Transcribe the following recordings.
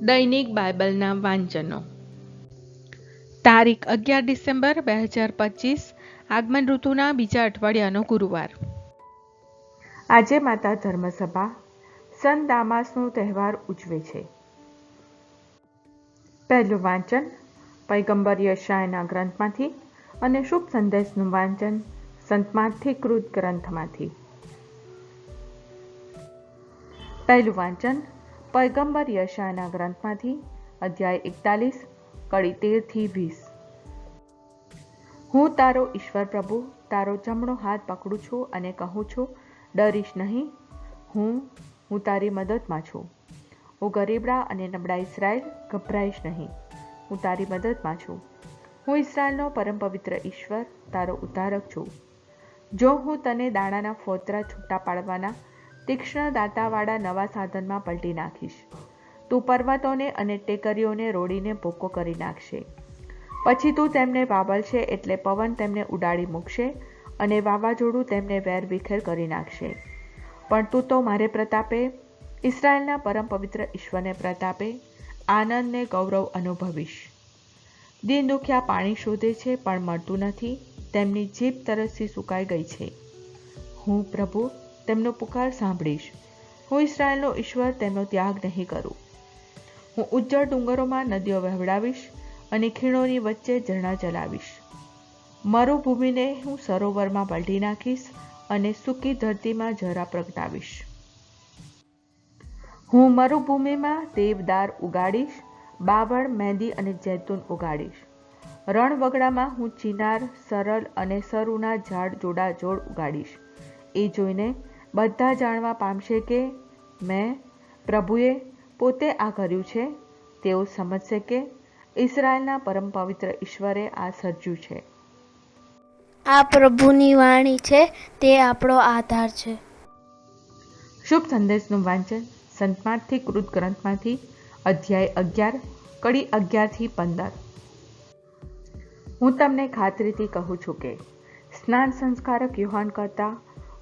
દૈનિક બાઇબલના વાંચનો. તારીખ અગિયાર ડિસેમ્બર બે હજાર પચીસ, આગમન ઋતુના બીજા અઠવાડિયાનો ગુરુવાર. આજે માતા ધર્મસભા, સન દામાસનો તહેવાર ઉજવે છે. પહેલું વાંચન પૈગંબર યશાયના ગ્રંથમાંથી અને શુભ સંદેશનું વાંચન સંતમાંથી કૃત ગ્રંથમાંથી. પહેલું વાંચન પૈગંબર યશાના ગ્રંથમાંથી, અધ્યાય એકતાલીસ, કડી તેરથી વીસ. હું તારો ઈશ્વર પ્રભુ, તારો જમણો હાથ પકડું છું અને કહું છું, ડરીશ નહીં. હું હું તારી મદદમાં છું. હું ગરીબડા અને નબળા ઇસરાયલ ગભરાઈશ નહીં. હું તારી મદદમાં છું. હું ઇસરાયલનો પરમ પવિત્ર ઈશ્વર, તારો ઉદ્ધારક છું. જો હું તને દાણાના ફોતરા છૂટા પાડવાના તીક્ષ્ણ દાંતાવાળા નવા સાધનમાં પલટી નાખીશ. તું પર્વતોને અને ટેકરીઓને રોડીને ભૂકો કરી નાખશે. પછી તું તેમને વાવલશે એટલે પવન તેમને ઉડાડી મૂકશે અને વાવાઝોડું તેમને વેરવિખેર કરી નાખશે. પણ તું તો મારે પ્રતાપે ઇસરાયલના પરમ પવિત્ર ઈશ્વરને પ્રતાપે, આનંદને ગૌરવ અનુભવીશ. દિન દુખ્યા પાણી શોધે છે પણ મળતું નથી, તેમની જીભ તરસથી સુકાઈ ગઈ છે. હું પ્રભુ તેમનો પુકાર સાંભળીશ. હું ઇસરાયલનો ઈશ્વર તેમનો ત્યાગ નહીં કરું. હું ઉજ્જળ ડુંગરોમાં નદીઓ વહેવડાવીશ અને ખીણોની વચ્ચે ઝરણા ચલાવીશ. મરુભૂમિને હું સરોવરમાં પલટી નાખીશ અને સૂકી ધરતીમાં ઝરા પ્રગટાવીશ. હું મરુભૂમિમાં દેવદાર ઉગાડીશ, બાવળ, મહેંદી અને જૈતુન ઉગાડીશ. રણવગડામાં હું ચિનાર, સરળ અને સરુના ઝાડ જોડા જોડ ઉગાડીશ. એ જોઈને બધા જાણવા પામશે કે મેં પ્રભુએ પોતે આ કર્યું છે. તેઓ સમજશે કે ઇસરાયલના પરમ પવિત્ર ઈશ્વરે આ સર્જ્યું છે. આ પ્રભુની વાણી છે તે આપણો આધાર છે. શુભ સંદેશનું વાંચન સંતમાંથી કૃત ગ્રંથમાંથી અધ્યાય અગિયાર કડી અગિયારથી પંદર. હું તમને ખાતરીથી કહું છું કે સ્નાન સંસ્કારક યુહાન કરતાં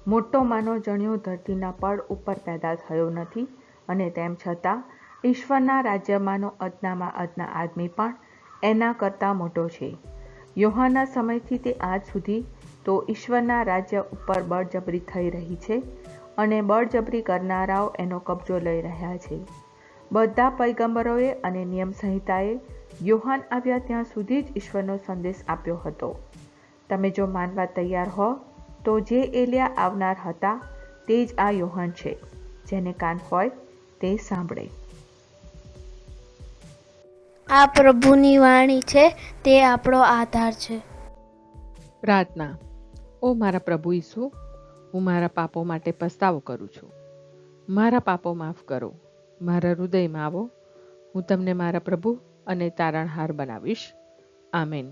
મોટો માનો જણ્યો ધરતીના પડ ઉપર પેદા થયો નથી અને તેમ છતાં ઈશ્વરના રાજ્યમાંનો અદનામાં અદના આદમી પણ એના કરતાં મોટો છે. યોહાના સમયથી તે આજ સુધી તો ઈશ્વરના રાજ્ય ઉપર બળજબરી થઈ રહી છે અને બળજબરી કરનારાઓ એનો કબજો લઈ રહ્યા છે. બધા પૈગંબરોએ અને નિયમ સંહિતાએ યોહાન આવ્યા ત્યાં સુધી જ ઈશ્વરનો સંદેશ આપ્યો હતો. તમે જો માનવા તૈયાર હો તો જે એલિયા આવનાર હતા તે જ આ યોહાન છે જેને કાન હોય તે સાંભળે. આ પ્રભુની વાણી છે તે આપણો આધાર છે. પ્રાર્થના ઓ મારા પ્રભુ ઈસુ હું મારા પાપો માટે પસ્તાવો કરું છું. મારા પાપો માફ કરો મારા હૃદયમાં આવો. હું તમને મારા પ્રભુ અને તારણહાર બનાવીશ. આમેન.